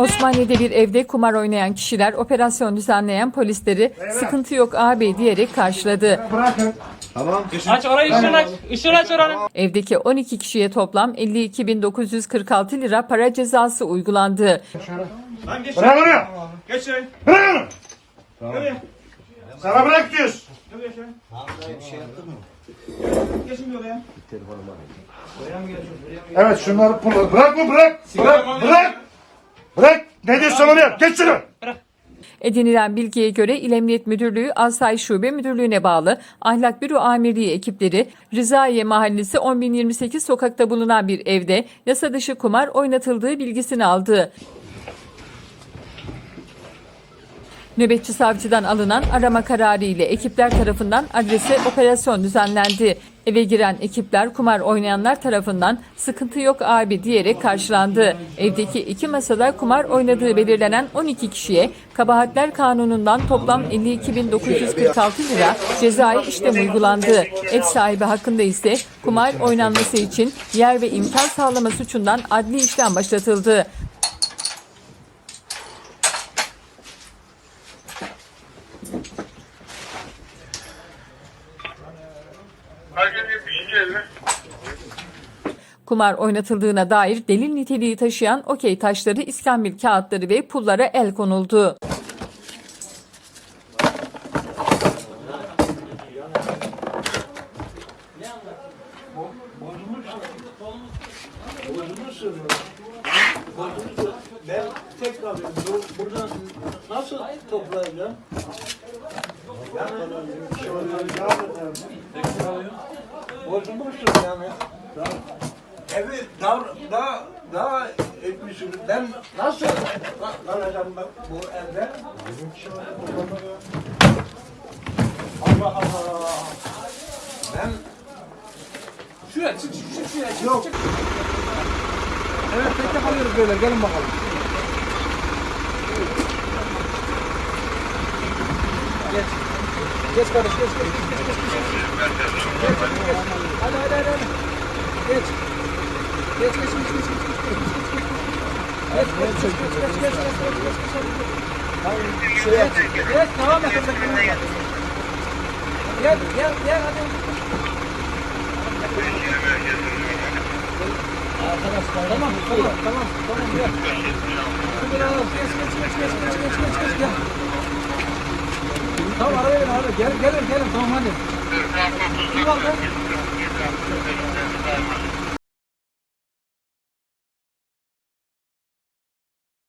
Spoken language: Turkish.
Osmaniye'de bir evde kumar oynayan kişiler operasyon düzenleyen polisleri sıkıntı yok abi diyerek karşıladı. Bırakın. Aç orayı ışığını aç. Işığını aç oranın. Evdeki 12 kişiye toplam 52.946 lira para cezası uygulandı. Lan geç. Bırak onu. Geç şurayı. Bırak onu. Nereye? Sana bırak diyoruz. Geçin bir oraya. Evet şunları. Bırak mı bırak. Bırak. Bırak. Bırak. Ne diyorsun onu yap. Geç şunu. Edinilen bilgiye göre İl Emniyet Müdürlüğü Asayiş Şube Müdürlüğü'ne bağlı Ahlak Büro Amirliği ekipleri Rızaiye Mahallesi 10.028 sokakta bulunan bir evde yasa dışı kumar oynatıldığı bilgisini aldı. Nöbetçi savcıdan alınan arama kararı ile ekipler tarafından adrese operasyon düzenlendi. Eve giren ekipler kumar oynayanlar tarafından sıkıntı yok abi diyerek karşılandı. Evdeki iki masada kumar oynadığı belirlenen 12 kişiye kabahatler kanunundan toplam 52.946 lira cezai işlem uygulandı. Ev sahibi hakkında ise kumar oynanması için yer ve imkan sağlama suçundan adli işlem başlatıldı. Kumar oynatıldığına dair delil niteliği taşıyan okey taşları, iskambil kağıtları ve pullara el konuldu. Ben tek kalıyorum. Bu- Buradan nasıl toplayacağım? Bozulmuşsun yani. Evi daha, daha, daha etmişsiniz. Ben nasıl kalacağım bak bu evde? Allah Allah. Ben Şuraya çık çık çık şuraya çık. Yok. Evet tek tek alıyoruz böyle gelin bakalım. Geç. Geç kardeş geç geç geç geç geç. Geç. Geç. Geç. Hadi hadi hadi. hadi. Geç. Geç geç geç geç geç geç geç geç geç geç. Geç geç geç geç geç geç geç geç geç geç. Tamam. Şuraya. Geç devam et. Gel gel gel hadi. Arkadaşlar tamam tamam tamam tamam gel. Biraz geç geç geç geç geç geç geç geç gel. Tamam araya gel abi. Gel, gelin gelin tamam hadi. Bir bak.